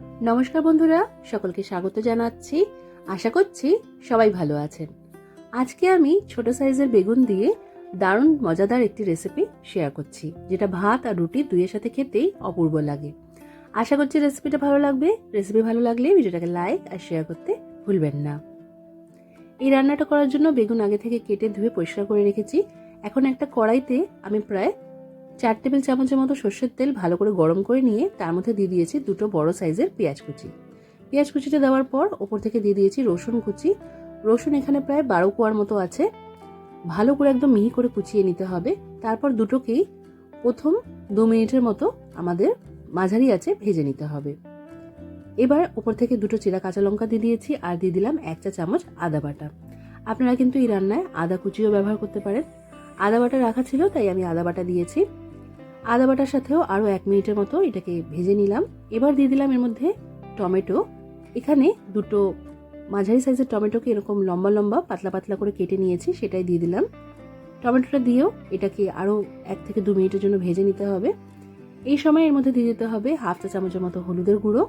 নমস্কার বন্ধুরা, সকলকে স্বাগত জানাচ্ছি। আশা করছি সবাই ভালো আছেন। আজকে আমি ছোট সাইজের বেগুন দিয়ে দারুণ মজাদার একটি রেসিপি শেয়ার করছি, যেটা ভাত আর রুটি দুইয়ের সাথে খেতেই অপূর্ব লাগে। আশা করছি রেসিপিটা ভালো লাগবে। রেসিপি ভালো লাগলে ভিডিওটাকে লাইক আর শেয়ার করতে ভুলবেন না। এই রান্নাটা করার জন্য বেগুন আগে থেকে কেটে ধুয়ে পরিষ্কার করে রেখেছি। এখন একটা কড়াইতে আমি প্রায় চার টেবিল চামচের মতো সর্ষের তেল ভালো করে গরম করে নিয়ে তার মধ্যে দিয়ে দিয়েছি দুটো বড় সাইজের পেঁয়াজ কুচি। পেঁয়াজ কুচিটা দেওয়ার পর ওপর থেকে দিয়ে দিয়েছি রসুন কুচি। রসুন এখানে প্রায় বারো কোয়ার মতো আছে। ভালো করে একদম মিহি করে কুচিয়ে নিতে হবে। তারপর দুটোকেই প্রথম দু মিনিটের মতো আমাদের মাঝারি আছে ভেজে নিতে হবে। এবার ওপর থেকে দুটো চেরা কাঁচা লঙ্কা দিয়ে দিয়েছি আর দিয়ে দিলাম এক চা চামচ আদা বাটা। আপনারা কিন্তু এই রান্নায় আদা কুচিও ব্যবহার করতে পারেন। আদা বাটা রাখা ছিল, তাই আমি আদা বাটা দিয়েছি। আদা বাটার সাথেও আরও এক মিনিটের মতো এটাকে ভেজে নিলাম। এবার দিয়ে দিলাম এর মধ্যে টমেটো। এখানে দুটো মাঝারি সাইজের টমেটোকে এরকম লম্বা লম্বা পাতলা পাতলা করে কেটে নিয়েছি, সেটাই দিয়ে দিলাম। টমেটোটা দিয়েও এটাকে আরও এক থেকে দু মিনিটের জন্য ভেজে নিতে হবে। এই সময় এর মধ্যে দিয়ে দিতে হবে হাফ চা চামচের মতো হলুদের গুঁড়ো।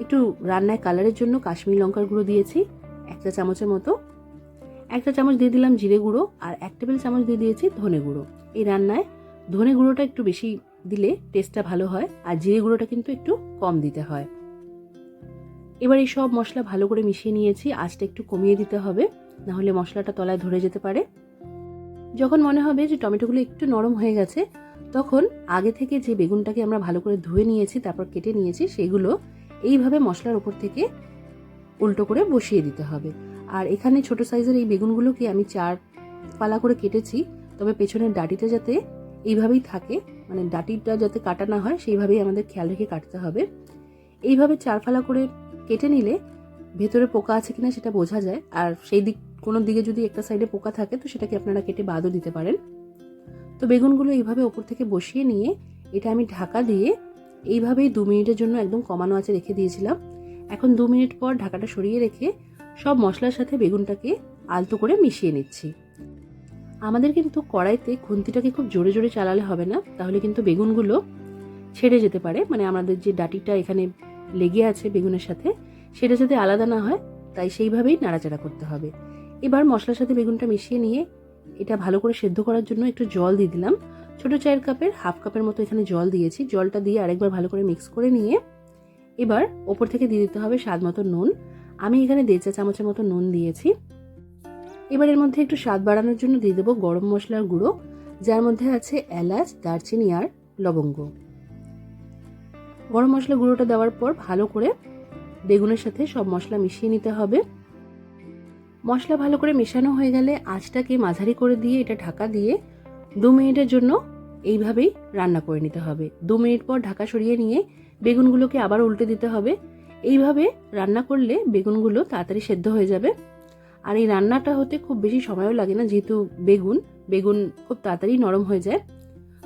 একটু রান্নায় কালারের জন্য কাশ্মীরি লঙ্কার গুঁড়ো দিয়েছি, এক চা চামচের মতো। একটা চামচ দিয়ে দিলাম জিরে গুঁড়ো আর এক টেবিল চামচ দিয়ে দিয়েছি ধনে গুঁড়ো। এই রান্নায় ধনে গুঁড়োটা একটু বেশি দিলে টেস্টটা ভালো হয়, আর জিরে গুঁড়োটা কিন্তু একটু কম দিতে হয়। এবার এই সব মশলা ভালো করে মিশিয়ে নিয়েছি, আঁচটা একটু কমিয়ে দিতে হবে না হলে মশলাটা তলায় ধরে যেতে পারে। যখন মনে হবে যে টমেটোগুলো একটু নরম হয়ে গেছে, তখন আগে থেকে যে বেগুনটাকে আমরা ভালো করে ধুয়ে নিয়েছি, তারপর কেটে নিয়েছি, সেগুলো এইভাবে মশলার উপর থেকে উল্টো করে বসিয়ে দিতে হবে। আর এখানে ছোট সাইজের এই বেগুনগুলোকে আমি চার পালা করে কেটেছি, তবে পেছনের ডাটিতে যাতে এইভাবেই থাকে। মানে ডাটিটা যাতে কাটা না হয়, সেইভাবেই আমাদের খেয়াল রেখে কাটতে হবে। এইভাবে চার ফালা করে কেটে নিলে ভেতরে পোকা আছে কিনা সেটা বোঝা যায়। আর সেই দিক, কোনো দিকে যদি একটা সাইডে পোকা থাকে, তো সেটাকে আপনারা কেটে বাদও দিতে পারেন। তো বেগুনগুলো এইভাবে ওপর থেকে বসিয়ে নিয়ে, এটা আমি ঢাকা দিয়ে এইভাবেই দু মিনিটের জন্য একদম কমানো আছে রেখে দিয়েছিলাম। এখন দু মিনিট পর ঢাকাটা সরিয়ে রেখে সব মশলার সাথে বেগুনটাকে আলতো করে মিশিয়ে নিচ্ছি। আমাদের কিন্তু কড়াইতে খুন্তিটাকে খুব জোরে জোরে চালালে হবে না, তাহলে কিন্তু বেগুনগুলো ছেড়ে যেতে পারে। মানে আমাদের যে ডাটিটা এখানে লেগে আছে বেগুনের সাথে, সেটা যাতে আলাদা না হয়, তাই সেইভাবেই নাড়াচাড়া করতে হবে। এবার মশলার সাথে বেগুনটা মিশিয়ে নিয়ে এটা ভালো করে সেদ্ধ করার জন্য একটু জল দিয়ে দিলাম। ছোটো চায়ের কাপের, হাফ কাপের মতো এখানে জল দিয়েছি। জলটা দিয়ে আরেকবার ভালো করে মিক্স করে নিয়ে এবার ওপর থেকে দিয়ে দিতে হবে স্বাদ মতো নুন। আমি এখানে দেড় চা চামচের মতো নুন দিয়েছি। এবার এর মধ্যে একটু স্বাদ বাড়ানোর জন্য দিয়ে দেবো গরম মশলার গুঁড়ো, যার মধ্যে আছে এলাচ, দারচিনি আর লবঙ্গ। গরম মশলা গুঁড়োটা দেওয়ার পর ভালো করে বেগুনের সাথে সব মশলা মিশিয়ে নিতে হবে। মশলা ভালো করে মেশানো হয়ে গেলে আঁচটাকে মাঝারি করে দিয়ে এটা ঢাকা দিয়ে দু মিনিটের জন্য এইভাবেই রান্না করে নিতে হবে। দু মিনিট পর ঢাকা সরিয়ে নিয়ে বেগুনগুলোকে আবার উল্টে দিতে হবে। এইভাবে রান্না করলে বেগুনগুলো তাড়াতাড়ি সেদ্ধ হয়ে যাবে। আর এই রান্নাটা হতে খুব বেশি সময়ও লাগে না, যেহেতু বেগুন বেগুন খুব তাড়াতাড়ি নরম হয়ে যায়।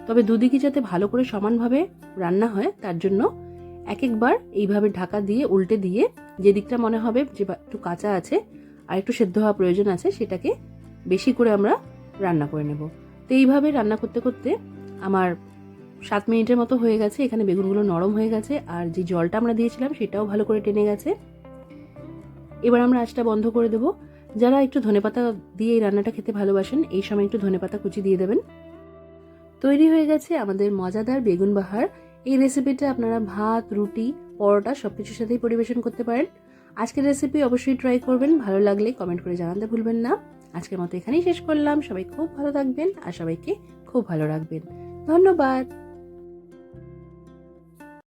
তবে দুদিকে যাতে ভালো করে সমানভাবে রান্না হয়, তার জন্য এক একবার এইভাবে ঢাকা দিয়ে, উল্টে দিয়ে যে দিকটা মনে হবে যে একটু কাঁচা আছে আর একটু সেদ্ধ হওয়া প্রয়োজন আছে, সেটাকে বেশি করে আমরা রান্না করে নেব। তো এইভাবে রান্না করতে করতে আমার সাত মিনিটের মতো হয়ে গেছে, এখানে বেগুনগুলো নরম হয়ে গেছে আর যে জলটা আমরা দিয়েছিলাম সেটাও ভালো করে টেনে গেছে। এবার আমরা আঁচটা বন্ধ করে দেবো। যারা একটু ধনেপাতা দিয়ে এই রান্নাটা খেতে ভালোবাসেন, এই সময় একটু ধনেপাতা কুচি দিয়ে দেবেন। তৈরি হয়ে গেছে আমাদের মজাদার বেগুন বাহার। এই রেসিপিটা আপনারা ভাত, রুটি, পরোটা সব কিছুর সাথেই পরিবেশন করতে পারেন। আজকের রেসিপি অবশ্যই ট্রাই করবেন, ভালো লাগলে কমেন্ট করে জানাতে ভুলবেন না। আজকের মতো এখানেই শেষ করলাম। সবাই খুব ভালো থাকবেন আর সবাইকে খুব ভালো রাখবেন। ধন্যবাদ।